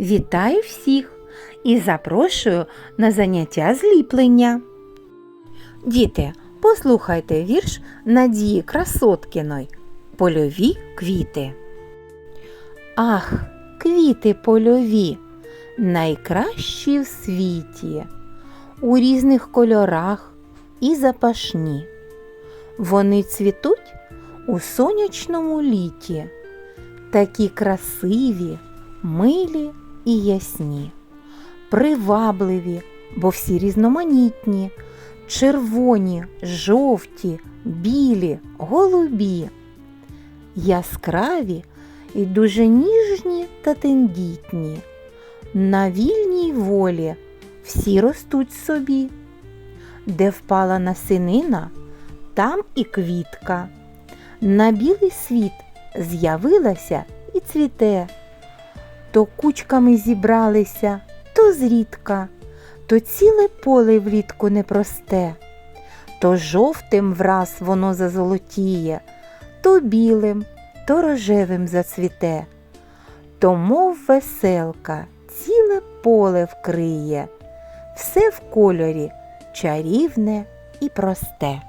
Вітаю всіх і запрошую на заняття зліплення. Діти, послухайте вірш Надії Красоткіної Польові квіти. Ах, квіти польові, найкращі в світі, у різних кольорах і запашні. Вони цвітуть у сонячному літі, такі красиві, милі і ясні, привабливі, бо всі різноманітні, червоні, жовті, білі, голубі, яскраві і дуже ніжні та тендітні. На вільній волі всі ростуть собі, де впала насинина, там і квітка. На білий світ з'явилася і цвіте. То кучками зібралися, то зрідка, то ціле поле влітку непросте, то жовтим враз воно зазолотіє, то білим, то рожевим зацвіте, то мов веселка, ціле поле вкриє, все в кольорі чарівне і просте.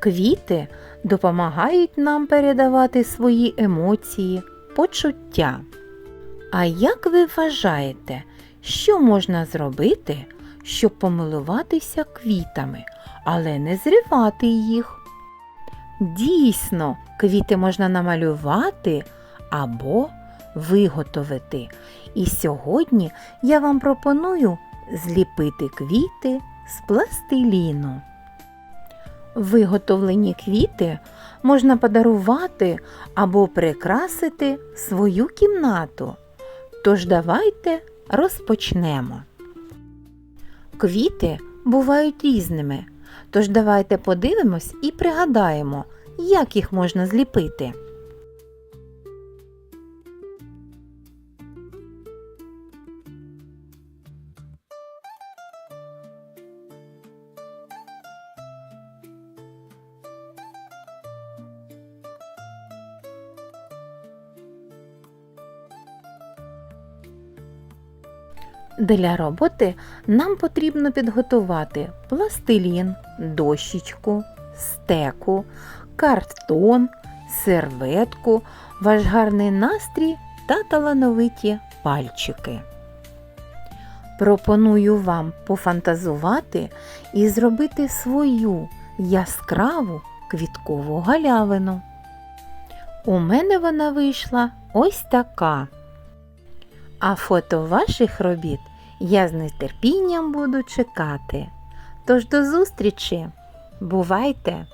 Квіти допомагають нам передавати свої емоції, почуття. А як ви вважаєте, що можна зробити, щоб помилуватися квітами, але не зривати їх? Дійсно, квіти можна намалювати або виготовити. І сьогодні я вам пропоную зліпити квіти з пластиліну. Виготовлені квіти можна подарувати або прикрасити свою кімнату. Тож давайте розпочнемо. Квіти бувають різними, тож давайте подивимось і пригадаємо, як їх можна зліпити. Для роботи нам потрібно підготувати пластилін, дощечку, стеку, картон, серветку, ваш гарний настрій та талановиті пальчики. Пропоную вам пофантазувати і зробити свою яскраву квіткову галявину. У мене вона вийшла ось така. А фото ваших робіт я з нетерпінням буду чекати. Тож до зустрічі! Бувайте!